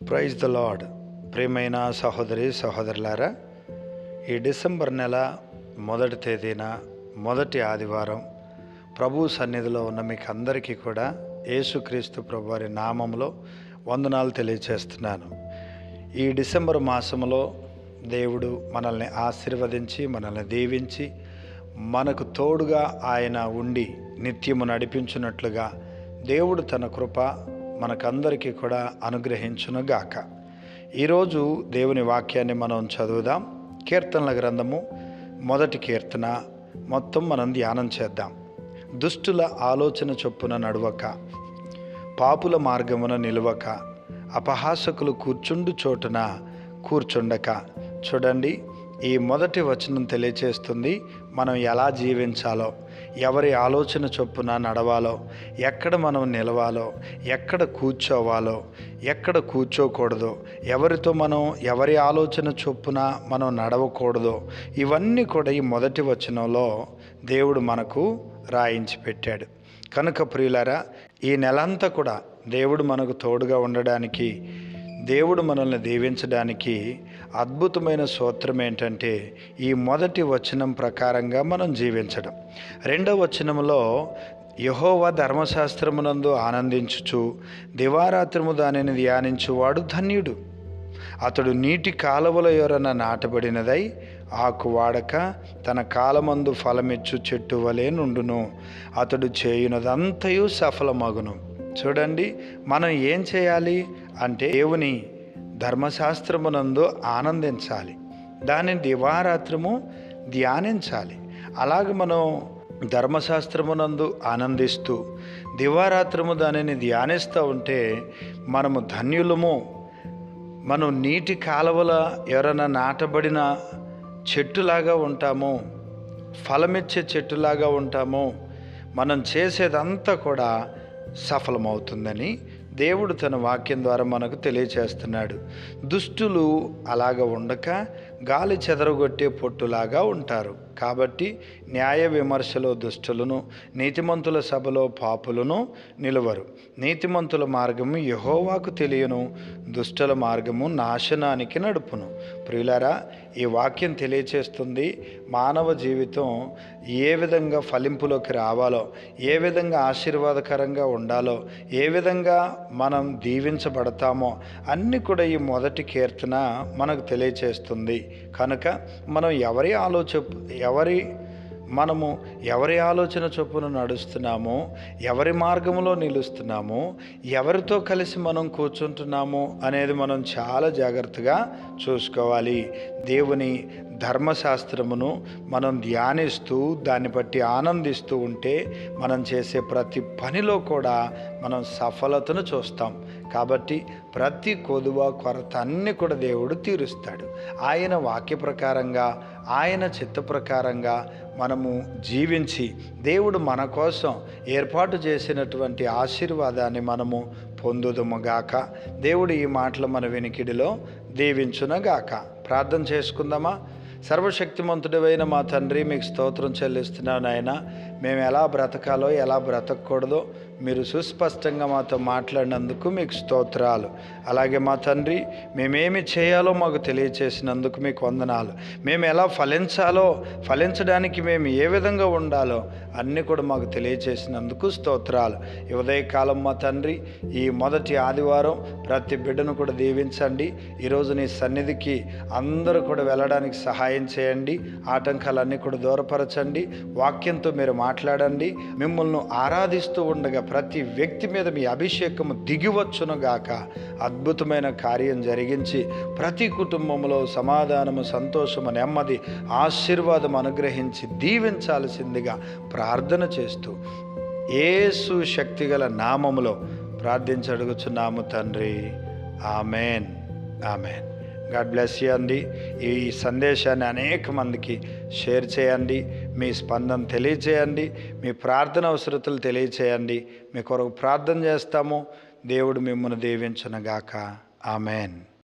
Praise the lord ప్రేమైన సహోదరి సహోదరులారా ఈ డిసెంబర్ నెల మొదటి తేదీన మొదటి ఆదివారం ప్రభు సన్నిధిలో ఉన్న మీకు అందరికీ కూడా యేసుక్రీస్తు ప్రభు వారి నామంలో వందనాలు తెలియచేస్తున్నాను. ఈ డిసెంబర్ మాసంలో దేవుడు మనల్ని ఆశీర్వదించి మనల్ని దీవించి మనకు తోడుగా ఆయన ఉండి నిత్యము నడిపించున్నట్లుగా దేవుడు తన కృప మనకందరికీ కూడా అనుగ్రహించునుగాక. ఈరోజు దేవుని వాక్యాన్ని మనం చదువుదాం. కీర్తనల గ్రంథము మొదటి కీర్తన. మొత్తం మనం ధ్యానం చేద్దాం. దుష్టుల ఆలోచన చొప్పున నడవక పాపుల మార్గమున నిలవక అపహాసకులు కూర్చుండు చోటున కూర్చుండక. చూడండి ఈ మొదటి వచనం తెలియచేస్తుంది మనం ఎలా జీవించాలో. ఎవరి ఆలోచన చొప్పున నడవాలో ఎక్కడ మనం నిలవాలో ఎక్కడ కూర్చోవాలో ఎక్కడ కూర్చోకూడదో ఎవరితో మనం ఎవరి ఆలోచన చొప్పున మనం నడవకూడదో ఇవన్నీ కూడా ఈ మొదటి వచనంలో దేవుడు మనకు రాయించి పెట్టాడు. కనుక ప్రియులారా ఈ నెలంతా కూడా దేవుడు మనకు తోడుగా ఉండడానికి దేవుడు మనల్ని దీవించడానికి అద్భుతమైన సూత్రం ఏంటంటే ఈ మొదటి వచనం ప్రకారంగా మనం జీవించడం. రెండవ వచనంలో యహోవ ధర్మశాస్త్రమునందు ఆనందించుచు దివారాత్రము దానిని ధ్యానించువాడు ధన్యుడు. అతడు నీటి కాలువల యొరన నాటబడినదై ఆకు వాడక తన కాలమందు ఫలమిచ్చు చెట్టు వలె నుండును. అతడు చేయునదంతయు సఫలమగును. చూడండి మనం ఏం చేయాలి? అంటే దేవుని ధర్మశాస్త్రమునందు ఆనందించాలి. దానిని దివారాత్రము ధ్యానించాలి. అలాగ మనం ధర్మశాస్త్రమునందు ఆనందిస్తూ దివారాత్రము దానిని ధ్యానిస్తూ ఉంటే మనము ధన్యులము. మనం నీటి కాలువల ఎవరైనా నాటబడిన చెట్టులాగా ఉంటాము. ఫలమిచ్చే చెట్టులాగా ఉంటాము. మనం చేసేదంతా కూడా సఫలమవుతుందని దేవుడు తన వాక్యం ద్వారా మనకు తెలియచేస్తున్నాడు. దుష్టులు అలాగ ఉండక గాలి చెదరగొట్టే పొట్టులాగా ఉంటారు. కాబట్టి న్యాయ విమర్శలో దుష్టులను నీతిమంతుల సభలో పాపులను నిలువరు. నీతిమంతుల మార్గము యహోవాకు తెలియను దుష్టుల మార్గము నాశనానికి నడుపును. ప్రియులారా ఈ వాక్యం తెలియచేస్తుంది మానవ జీవితం ఏ విధంగా ఫలింపులోకి రావాలో ఏ విధంగా ఆశీర్వాదకరంగా ఉండాలో ఏ విధంగా మనం దీవించబడతామో అన్నీ కూడా ఈ మొదటి కీర్తన మనకు తెలియచేస్తుంది. కనుక మనం ఎవరి ఆలోచ ఎవరి మనము ఎవరి ఆలోచన చొప్పున నడుస్తున్నామో ఎవరి మార్గంలో నిలుస్తున్నామో ఎవరితో కలిసి మనం కూర్చుంటున్నామో అనేది మనం చాలా జాగ్రత్తగా చూసుకోవాలి. దేవుని ధర్మశాస్త్రమును మనం ధ్యానిస్తూ దాన్ని బట్టి ఆనందిస్తూ ఉంటే మనం చేసే ప్రతి పనిలో కూడా మనం సఫలతను చూస్తాం. కాబట్టి ప్రతి కొదువ కొరత అన్ని కూడా దేవుడు తీరుస్తాడు. ఆయన వాక్య ప్రకారంగా ఆయన చిత్త ప్రకారంగా మనము జీవించి దేవుడు మన కోసం ఏర్పాటు చేసినటువంటి ఆశీర్వాదాన్ని మనము పొందుదుముగాక దేవుడు ఈ మాటలు మన వెనికిడిలో దీవించునగాక ప్రార్థన చేసుకుందామా? సర్వశక్తిమంతుడివైన మా తండ్రి మీకు స్తోత్రం చెల్లిస్తున్నాను ఆయన మేము ఎలా బ్రతకాలో ఎలా బ్రతకూడదో మీరు సుస్పష్టంగా మాతో మాట్లాడినందుకు మీకు స్తోత్రాలు. అలాగే మా తండ్రి మేమేమి చేయాలో మాకు తెలియచేసినందుకు మీకు వందనాలు. మేము ఎలా ఫలించాలో ఫలించడానికి మేము ఏ విధంగా ఉండాలో అన్నీ కూడా మాకు తెలియచేసినందుకు స్తోత్రాలు. ఉదయకాలం మా తండ్రి ఈ మొదటి ఆదివారం ప్రతి బిడ్డను కూడా దీవించండి. ఈరోజు నీ సన్నిధికి అందరూ కూడా వెళ్ళడానికి సహాయం చేయండి. ఆటంకాలన్నీ కూడా దూరపరచండి. వాక్యంతో మీరు మాట్లాడండి. మిమ్మల్ని ఆరాధిస్తూ ఉండగా ప్రతి వ్యక్తి మీద మీ అభిషేకము దిగివచ్చునుగాక అద్భుతమైన కార్యం జరిగించి ప్రతి కుటుంబంలో సమాధానము సంతోషము నెమ్మది ఆశీర్వాదం అనుగ్రహించి దీవించాల్సిందిగా ప్రార్థన చేస్తూ ఏసు శక్తిగల నామములో ప్రార్థించడుగుచున్నాము తండ్రి. ఆమెన్. ఆమెన్. గాడ్ బ్లెస్ చేయండి ఈ సందేశాన్ని అనేక మందికి షేర్ చేయండి. మీ స్పందన తెలియచేయండి మీ ప్రార్థన అవసరతలు తెలియచేయండి మీ కొరకు ప్రార్థన చేస్తాము. దేవుడు మిమ్మల్ని దీవించనగాక. ఆమెన్.